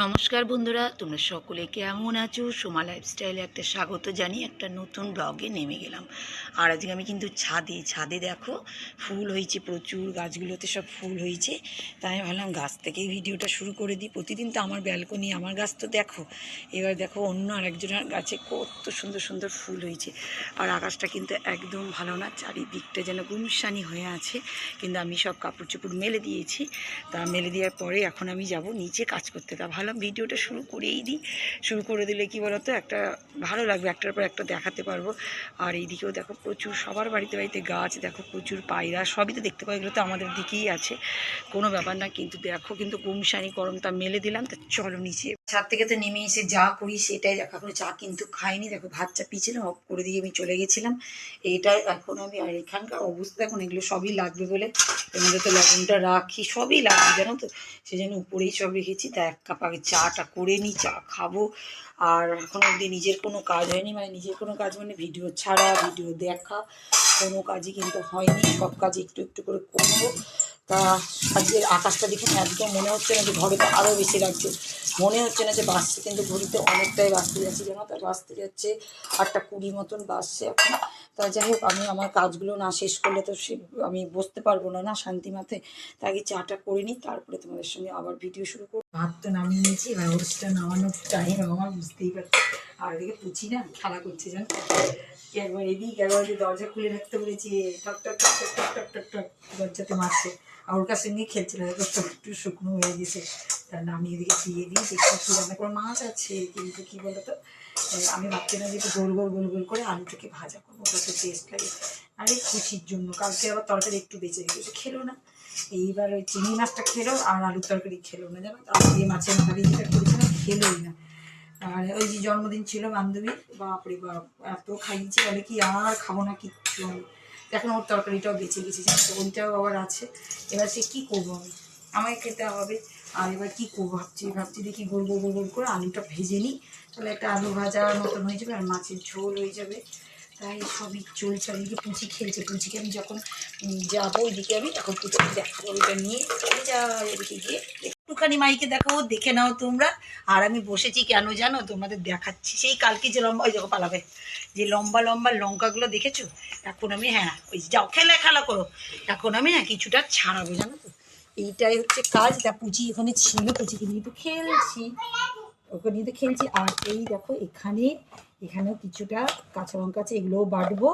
নমস্কার বন্ধুরা, তোমরা সকলে কেমন আছো? সোমা লাইফস্টাইলে একটা স্বাগত জানিয়ে একটা নতুন ব্লগে নেমে গেলাম। আর আজকে আমি কিন্তু ছাদে ছাদে দেখো, ফুল হয়েছে প্রচুর, গাছগুলোতে সব ফুল হয়েছে। তাই আমি ভাবলাম গাছ থেকেই ভিডিওটা শুরু করে দিই। প্রতিদিন তো আমার ব্যালকনি আমার গাছ তো দেখো। এবার দেখো অন্য আরেকজনের গাছে কত সুন্দর সুন্দর ফুল হয়েছে। আর আকাশটা কিন্তু একদম ভালো না, চারিদিকটা যেন গুমসানি হয়ে আছে। কিন্তু আমি সব কাপড় চোপড় মেলে দিয়েছি। তা মেলে দেওয়ার পরে এখন আমি যাব নিচে কাজ করতে। তা ভাবলাম ভিডিওটা শুরু করেই দিই। শুরু করে দিলে কি বলতো, একটা ভালো লাগবে, একটার পর একটা দেখাতে পারব। আর এইদিকেও দেখো প্রচুর, সবার বাড়িতে বাড়িতে গাছ, দেখো প্রচুর পায়রা, সবই তো দেখতে পাই এগুলো তো আমাদের দিকেই আছে। কোনো ব্যাপার না, কিন্তু দেখো কিন্তু গুমসানি গরমটা মেলে দিলাম, তা চলো নিচে ছাদ থেকে তো নেমে এসে যা করি সেটাই দেখা করে চা কিন্তু খাইনি। দেখো, ভাত চা পিছিলাম অফ করে দিয়ে আমি চলে গেছিলাম। এটা এখন আমি, আর এখানকার অবস্থা এখন এগুলো সবই লাগবে বলে এর তো লবণটা রাখি, সবই লাগবে, জানো তো? সেই জন্য উপরেই সব রেখেছি। তা এক কাপ আগে চাটা করে নিই, চা খাব। আর এখন অবধি নিজের কোনো কাজ হয়নি মানে নিজের কোনো কাজ মানে ভিডিও ছাড়া, ভিডিও দেখা কোনো কাজই কিন্তু হয়নি। সব কাজ একটু একটু করে করব। তা আজকের আকাশটা দেখে না একদম মনে হচ্ছে না যে ঘরে তো আরও বেশি লাগছে। মনে হচ্ছে না যে বাসছে কিন্তু ঘড়িতে অনেকটাই বাঁচতে যাচ্ছে। যেন তার বাঁচতে যাচ্ছে আটটা কুড়ি মতন বাসছে এখন। তা যাই হোক, আমি আমার কাজগুলো না শেষ করলে তো সে আমি বসতে পারব না না শান্তি মাথে তাই আগে চাটা করে নিই, তারপরে তোমাদের সঙ্গে আবার ভিডিও শুরু করব। ভাত তো নামিয়ে নিয়েছি এবার ওরসটা নামানোর টাইম আমার বুঝতেই পারছি। আর এদিকে পুচি না, খেলা করছে, জানো? একবার এদিক, একবার ওদিক, দরজা খুলে রাখতে বলেছি টক টক টক টক টক টক টক টক দরজাতে মারছে। আর ওর কাছে নিয়ে খেলছিল একটু একটু শুকনো হয়ে গেছে। তার আমি এদিকে দিয়ে দিই, দেখি কি রান্না করে। মাছ আছে, কিন্তু কি বলতো এই আমি ভাবছি না যে একটু গোল গোল গোল গোল করে আলুটাকে ভাজা করব ওটা তো টেস্ট লাগে। আরে খুশির জন্য, কালকে আবার তরকারি একটু বেঁচে গেছে খেলো না। এইবার ওই চিংড়ি মাছটা খেলো, আর আলুর তরকারি খেলো না। জানো আর যে মাছের দিয়ে যেটা করেছিলাম, খেলোই না। আর ওই যে জন্মদিন ছিল বান্ধবীর বাপরে বাপ, এত খাইয়েছে, বলে কি আর খাব না কিচ্ছু এখন ওর তরকারিটাও বেঁচে গেছে জানো তো, ওইটাও আবার আছে। এবার সে কী করব আমি? আমাকে খেতে হবে। আর এবার কী করব ভাবছি? ভাবছি দেখি গোল গোল গোল করে আলুটা ভেজে নিই। তাহলে একটা আলু ভাজা মতন হয়ে যাবে আর মাছের ঝোল হয়ে যাবে। তাই সবই চলছে। এদিকে পুচি খেলছে। পুচিকে আমি যখন যাব, ওইদিকে আমি তখন পুচিকে দেখাবো, ওইটা নিয়ে। চলে যাই এদিকে গিয়ে। একটুখানি মাইকে দেখাবো দেখে নাও তোমরা। আর আমি বসেছি কেন জানো? তোমাদের দেখাচ্ছি। সেই কালকে যে লম্বা ওই দেখো পালাবে। যে লম্বা লম্বা লঙ্কাগুলো দেখেছ? এখন আমি হ্যাঁ ওই যাও, খেলা খেলা করো। এখন আমি না কিছুটা ছাড়াবো, জানো তো? এইটাই হচ্ছে কাজ। তা পুচি এখানে ছিল পুচিকে নিয়ে তো খেলছি। ওকে নিয়ে তো খেলছি। আর এই দেখো, এখানে এখানেও কিছুটা কাঁচা লঙ্কা আছে, এগুলোও বাটবো।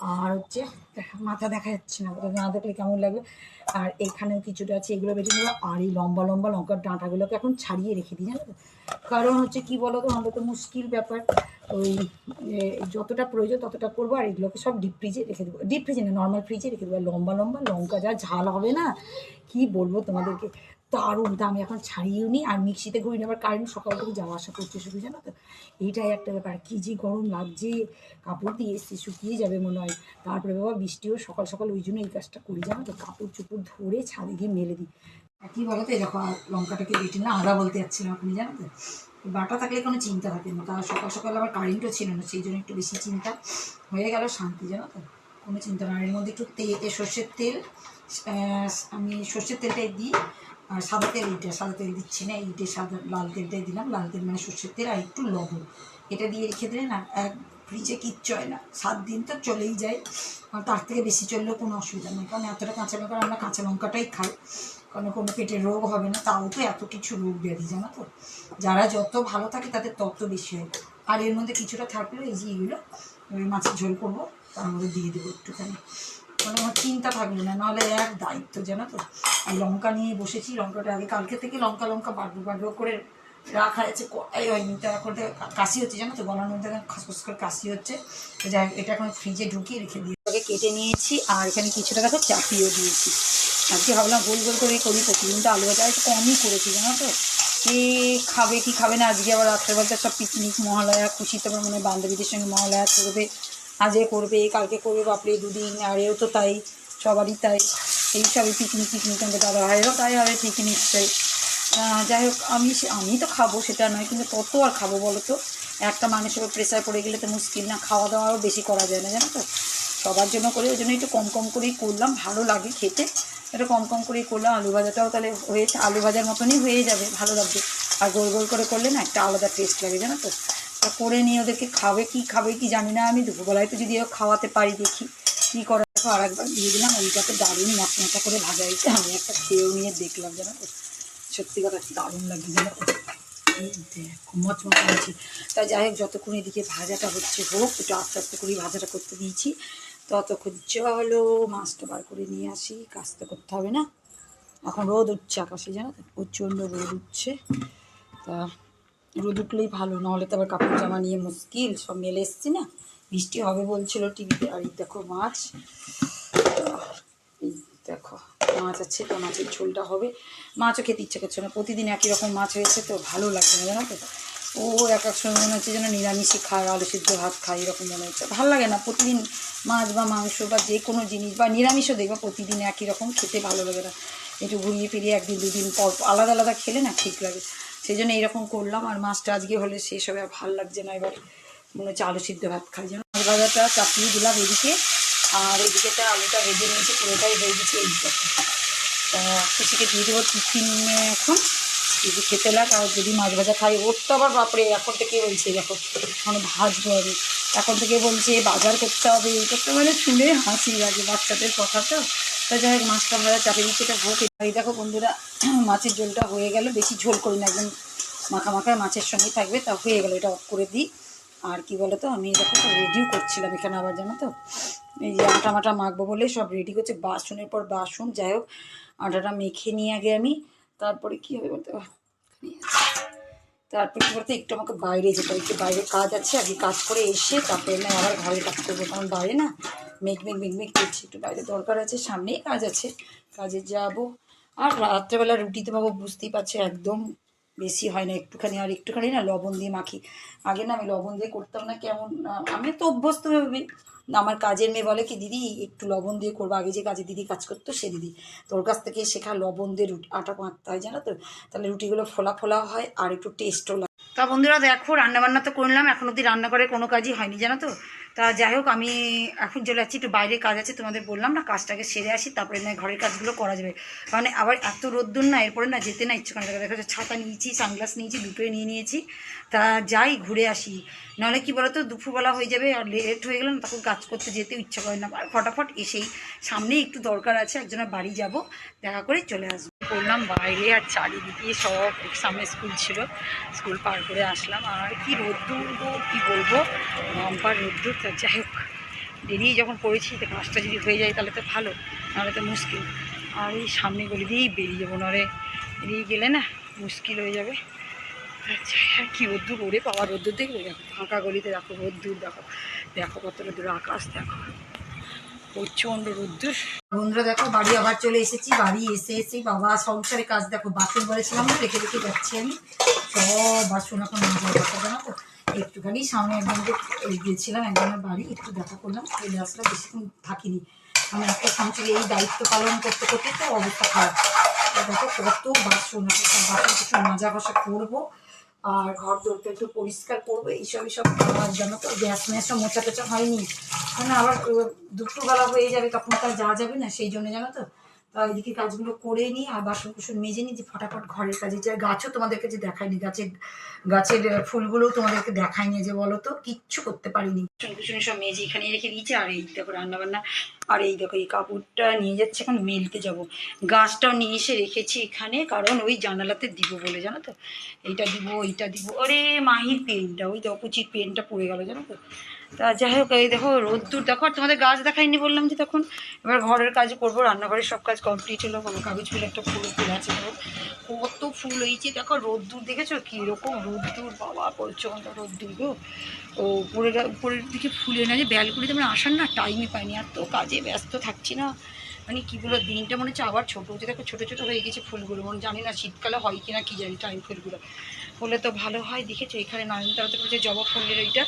আর হচ্ছে মাথা দেখা যাচ্ছে না না দেখলে কেমন লাগবে আর এখানেও কিছুটা আছে, এগুলো বেটে নেব। আর এই লম্বা লম্বা লঙ্কার ডাঁটাগুলোকে এখন ছাড়িয়ে রেখে দিই, জানো কারণ হচ্ছে, কি বলো তো আমাদের তো মুশকিল ব্যাপার। ওই যতটা প্রয়োজন ততটা করব, আর এগুলোকে সব ডিপ ফ্রিজে রেখে দেবো। ডিপ ফ্রিজে না নর্মাল ফ্রিজে রেখে দেবো। লম্বা লম্বা লঙ্কা, যা ঝাল হবে না, কি বলব তোমাদেরকে? দারুণ। তা আমি এখন ছাড়িয়েও নিই আর মিক্সিতে ঘুরি আবার কারেন্ট সকাল থেকে যাওয়া আসা করছে শুধু, জানো তো? এইটাই একটা ব্যাপার। কী যে গরম লাগছে। কাপড় দিয়ে এসছি, শুকিয়ে যাবে মনে হয়। তারপরে বাবা বৃষ্টিও সকাল সকাল ওই জন্য এই কাজটা করি, জানো তো? কাপড় চোপড় ধরে ছাদে গিয়ে মেলে দিই। আর কি বলো তো এরকম লঙ্কাটাকে বেটে না আদা বলতে যাচ্ছিলাম আপনি, জানো তো? বাটা থাকলে কোনো চিন্তা থাকে না। তার সকাল সকাল আবার কারেন্টও ছিল না, সেই জন্য একটু বেশি চিন্তা। হয়ে গেল শান্তি, জানো তো? কোনো চিন্তা না। এর মধ্যে একটু তেল সর্ষের তেল আমি সর্ষের তেলটাই দিই। সাদা তেল এইটা সাদা তেল দিচ্ছি না এইটা সাদা, লাল তেলটাই দিলাম, লাল তেল মানে সর্ষের তেল আর একটু লবণ। এটা দিয়ে রেখে দিলে না এক ফ্রিজে কিচ্ছু হয় না, সাত দিন তো চলেই যায়। তার থেকে বেশি চললেও কোনো অসুবিধা নেই, কারণ এতটা কাঁচা লঙ্কা আমরা কাঁচা লঙ্কাটাই খাই, কারণ কোনো পেটে রোগ হবে না, তাও তো এত কিছু রোগ ব্যাধি, জানো তো? যারা যত ভালো থাকে তাদের তত বেশি হয়। আর এর মধ্যে কিছুটা থাকলেও এই যে এগুলো মাছের ঝোল করব, তার মধ্যে দিয়ে দেবো একটুখানি। মানে আমার চিন্তা থাকল না, নাহলে এক দায়িত্ব জানো তো আর লঙ্কা নিয়ে বসেছি, লঙ্কাটা আগে কালকে থেকে লঙ্কা লঙ্কা বাড়বো বাড়বো করে রাখা আছে কটাই হয়নি। তা এখন তো কাশি হচ্ছে, জানো তো, গলার মধ্যে খসখস করে কাশি হচ্ছে। তো যাই এটা এখন ফ্রিজে ঢুকিয়ে রেখে দিয়ে আগে কেটে নিয়েছি, আর এখানে কিছুটা দেখো চাপিয়েও দিয়েছি। আজকে ভাবলাম গোল গোল করে করি প্রতিদিন তো আলু ভাজা একটু কমই করেছি, জানো তো। কে খাবে, কি খাবে না, আজকে আবার রাত্রেবেলাতে সব পিকনিক মহালয়া খুশি তো মনে বান্ধবীদের সঙ্গে মহালয়া করবে। আজকে করবে, কালকে করবে, বাপরে দুদিন, আর এও তো তাই, সবারই তাই। এই সবই পিকনিক পিকনিক আমাদের দাদা ভাইয়েরও তাই হবে পিকনিক তাই যাই হোক, আমি আমি তো খাব, সেটা নয়, কিন্তু কত আর খাব বলো তো? একটা মানুষের প্রেশার পড়ে গেলে তো মুশকিল না খাওয়া দাওয়াও বেশি করা যায় না, জানো তো? সবার জন্য করে, ওই জন্য একটু কম কম করেই করলাম, ভালো লাগে খেতে। একটু কম কম করেই করলাম, আলু ভাজাটাও তাহলে হয়েছে, আলু ভাজার মতনই হয়ে যাবে, ভালো লাগবে। আর গোল গোল করে করলে না, একটা আলাদা টেস্ট লাগে, জানো তা? করে নিয়ে ওদেরকে খাবে, কি খাবে কি জানি না। আমি দুপুরবেলায় তো যদি খাওয়াতে পারি দেখি, কী করে আর একবার দিয়ে দিলাম। ওইটাতে দারুণ মশমশা করে ভাজা হয়েছে আমি একটা খেয়েও নিয়ে দেখলাম যেন সত্যি কথা দারুণ তো এই দেখো মচমচ হয়েছে তাই যাই হোক, যতক্ষণ এদিকে ভাজাটা হচ্ছে হোক, একটু আস্তে আস্তে করে ভাজাটা করতে দিয়েছি। ততক্ষণ চলো, মাছটা বার করে নিয়ে আসি। কাজ তো করতে হবে না। এখন রোদ উঠছে আকাশে, জানো প্রচণ্ড রোদ উঠছে। তা রোদ উঠলেই ভালো, নাহলে তো আবার কাপড় জামা নিয়ে মুশকিল, সব মেলে এসছি না। বৃষ্টি হবে বলছিল টিভিতে, আর দেখো মাছ। এই দেখো, মাছ আছে, তো মাছের ঝোলটা হবে। মাছও খেতে ইচ্ছে করছে না, প্রতিদিন একই রকম মাছ হয়েছে, তো ভালো লাগছে না, জানো তো? ও এক এক সময় মনে হচ্ছে যেন নিরামিষই খায়, আলু সিদ্ধ ভাত খায়, এরকম মনে হচ্ছে। ভালো লাগে না, প্রতিদিন মাছ বা মাংস বা যে কোনো জিনিস, বা নিরামিষও দেখবা, প্রতিদিন একই রকম খেতে ভালো লাগে না। একটু ঘুরিয়ে ফিরিয়ে একদিন, দুদিন পর আলাদা আলাদা খেলে না ঠিক লাগে। সেই জন্য এইরকম করলাম, আর মাছটা আজকে হলে শেষ হবে, আর ভালো লাগছে না এবার। মনে হচ্ছে আলু সিদ্ধ ভাত খাই। যেন মাছ ভাজাটা চাপিয়ে দিলাম এদিকে, আর এদিকেটা আলুটা ভেজে নিয়েছি, পুরোটাই হয়ে গেছে এই দেখো তা খুশিকে দিয়ে দেবো টিফিনে এখন, যদি খেতে লাগ, আর যদি মাছ ভাজা খাই, ওর তো আবার বাপরে, এখন থেকে বলছে, দেখো, এখন ভাজবো আমি। এখন থেকে বলছে, বাজার করতে হবে, এই করতে মানে শুনে হাসি লাগে বাচ্চাদের কথা তো তা যাই হোক, মাছটা ভাজা চাপে দিচ্ছে, এটা হোক এই দেখো বন্ধুরা, মাছের ঝোলটা হয়ে গেল। বেশি ঝোল করি না, একদম মাখা মাখায় মাছের সঙ্গে থাকবে। তা হয়ে গেল, এটা অফ করে দিই। আর কি বলো তো আমি দেখো রেডিও করছিলাম এখানে আবার, জানো তো? এই যে আটা মাটা মাখবো বলে সব রেডি করছে। বাসনের পর বাসন, যাই হোক, আটাটা মেখে নিয়ে আগে আমি। তারপরে কী হবে বলতে? পারো তারপরে কী বলতে, একটু আমাকে বাইরে যেতে একটু বাইরে কাজ আছে। আগে কাজ করে এসে তারপরে না আবার ঘরে কাজ করব। কারণ বাইরে না মেঘ মেঘ মেঘ মেঘ করছি। একটু বাইরে দরকার আছে, সামনেই কাজ আছে। কাজে যাব। আর রাত্রেবেলা রুটিতে পাবো বুঝতেই পারছি, একদম বেশি হয় না, একটুখানি। আর একটুখানি না লবণ দিয়ে মাখি। আগে না আমি লবণ দিয়ে করতাম না, কেমন আমি তো অভ্যস্ত আমার কাজের মেয়ে বলে কি, দিদি, একটু লবণ দিয়ে করব। আগে যে কাজে দিদি কাজ করতো, সে দিদি। তোর কাছ থেকে শেখা লবণ দিয়ে রুটি, আটা মাখতে হয়, জানো তো? তাহলে রুটিগুলো ফোলা ফোলা হয় আর একটু টেস্টও লাগে। তা বন্ধুরা দেখো, রান্নাবান্না তো করলাম। এখন অব্দি রান্নাঘরে কোনো কাজই হয়নি, জানো তো? তা যাই হোক, আমি এখন চলে যাচ্ছি, একটু বাইরে কাজ আছে তোমাদের বললাম না, কাজটাকে সেরে আসি, তারপরে না ঘরের কাজগুলো করা যাবে। মানে আবার এত রোদ্দুর না, এরপরে না যেতে না ইচ্ছে করে। দেখা ছাতা নিয়েছি, সানগ্লাস নিয়েছি, দুটোই নিয়ে নিয়েছি। তা যাই, ঘুরে আসি। নাহলে কি বলতো, দুপুরবেলা হয়ে যাবে, আর লেট হয়ে গেলে না তখন কাজ করতে যেতেও ইচ্ছা করে না। আর ফটাফট এসেই, সামনেই একটু দরকার আছে, একজনের বাড়ি যাব, দেখা করে চলে আসব। করলাম, বাইরে আর চারিদিকে সব সামনে স্কুল ছিল, স্কুল পার করে আসলাম। আর কি রোদ্দুর গো, কী বলব? বাম্পার রোদ্দুর, তা যাই হোক বেরিয়ে যখন পড়েছি, তো কাজটা যদি হয়ে যায়, তাহলে তো ভালো, নাহলে তো মুশকিল। আর এই সামনে গলি দিয়েই বেরিয়ে যাব নাহলে বেরিয়ে গেলে না মুশকিল হয়ে যাবে। আচ্ছা আর কি রোদ্দুর, ওরে পাওয়া রোদ্দুর দেখবে দেখো, ফাঁকা গলিতে দেখো, রোদ্দুর দেখো দেখো কত রোদ্দুর আকাশ দেখো। প্রচণ্ড রোদ্দুর। বন্ধুরা দেখো, বাড়ি আবার চলে এসেছি, বাড়ি এসে এসে বাবা সংসারে কাজ, দেখো, বাসন বলেছিলাম রেখে রেখে যাচ্ছি আমি। সব বাসন এখন মাজার কথা জানো তো, একটুখানি সামনে একজনকে গিয়েছিলাম, একজনের বাড়ি, একটু দেখা করলাম, চলে আসলাম বেশিক্ষণ থাকিনি। আমি একটা সংসারে এই দায়িত্ব পালন করতে করতে তো অবস্থা খারাপ। দেখো, কত বাসন বাসন কিছু মাজা ঘষা করব আর ঘর দরটা একটু পরিষ্কার করব এইসব এইসব করার জন্য। তো গ্যাস ম্যাসও মোচা টোচা হয়নি। মানে আবার দুপুরবেলা হয়ে যাবে, তখন তো আর যাওয়া যাবে না, সেই জন্য জানো তা? এদিকে কাজগুলো করে নিই আর বাসন কুসন মেজে নিই যে ফটাফট ঘরের কাজে যে গাছও তোমাদেরকে যে দেখায়নি গাছের গাছের ফুলগুলোও তোমাদেরকে দেখায়নি যে বলো তো, কিচ্ছু করতে পারিনি। বাসন কুসন সব মেজে এখানে রেখে দিয়েছি, আর এই দেখো রান্নাবান্না, আর এই দেখো এই কাপড়টা নিয়ে যাচ্ছে, এখন মেলতে যাব। গাছটাও নিয়ে এসে রেখেছি এখানে, কারণ ওই জানালাতে দিব বলে, জানো তো? এইটা দিব এইটা দিব। ওরে, মাহির পেনটা, ওই দেখো কুচির পেনটা পড়ে গেল, জানো তো? তা যাই হোক, এই দেখো রোদ্দুর। দেখো, আর তোমাদের গাছ দেখাইনি বললাম যে তখন। এবার ঘরের কাজ করব রান্নাঘরের সব কাজ কমপ্লিট হলো। কোনো কাগজ ফুল একটা ফুল ফুল আছে কত ফুল হয়েছে দেখো, রোদ্দুর দেখেছ? কীরকম রোদ্দুর, বাবা, প্রচণ্ড রোদ্দুর গো। ও উপরের উপরের দিকে ফুলে না যে ব্যালকনিতে আমরা আসার না টাইমই পাইনি। আর তো কাজে ব্যস্ত থাকছি না। মানে কী বলো দিনটা মনে হচ্ছে আবার ছোটো হচ্ছে। দেখো, ছোটো ছোটো হয়ে গেছে ফুলগুলো। মনে জানি না শীতকালে হয় কি না কী জানি টাইম ফুলগুলো। হলে তো ভালো হয়। দেখেছ, এখানে নয়নতারাতে করেছে জবা ফুলের ওইটা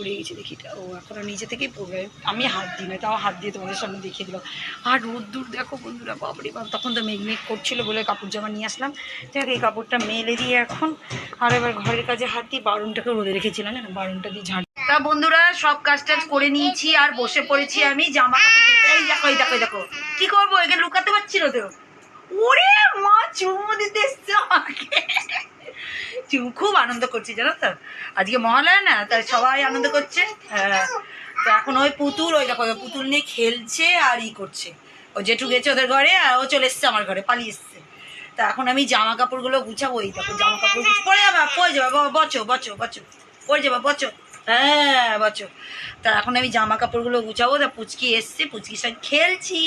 পড়ে গেছে দেখি। ও এখনও নিজে থেকেই পড়বে। আমি হাত দিই না, তাও হাত দিয়ে তোমাদের সামনে দেখিয়ে দিলাম। আর রোদ্দুর, দেখো বন্ধুরা বাবরে বাপ, তখন তো মেঘ মেঘ করছিল বলে কাপড় জামা নিয়ে আসলাম। দেখ এই কাপড়টা মেলে দিয়ে এখন আর এবার ঘরের কাজে হাত দিয়ে বারুনটাকে রোদে রেখেছিলাম না বারুনটা দিয়ে ঝাড় তা বন্ধুরা, সব কাজ টাজ করে নিয়েছি আর বসে পড়েছি আমি জামা কাপড় এই দেখো এই দেখো দেখো। কি করব? একে লুকাতে পারছিল তো। ওরে মা, চুমু দিতে খুব আনন্দ করছি, জানো তো? আজকে মহালয়া না, তাই সবাই আনন্দ করছে হ্যাঁ। এখন ওই পুতুল, ওই দেখো পুতুল নিয়ে খেলছে আর ই করছে। ও জেঠু গেছে ওদের ঘরে, আর ও চলে এসছে আমার ঘরে, পালিয়ে এসছে। তা এখন আমি জামা কাপড়গুলো গুছাবো, এই দেখো জামা কাপড় গুছ পরে যাবা পরে যাবা বচো বচো বচো পরে যাবা, বচো। হ্যাঁ বচো। তা এখন আমি জামা কাপড়গুলো গুছাবো, তা পুচকি এসছে পুচকির সাথে খেলছি।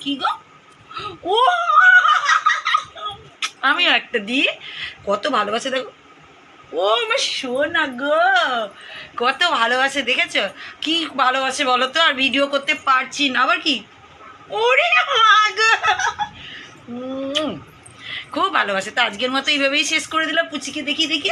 কি গো? ও! আমি একটা দিয়ে কত ভালোবাসে দেখো। ও আমার সোনা গো। কত ভালোবাসে, দেখেছ? কি ভালোবাসে বলো তো? আর ভিডিও করতে পারছি না। আবার কি? ওরে খুব ভালোবাসে। তো আজকের মতো এইভাবেই শেষ করে দিলাম। পুচিকে দেখি দেখি।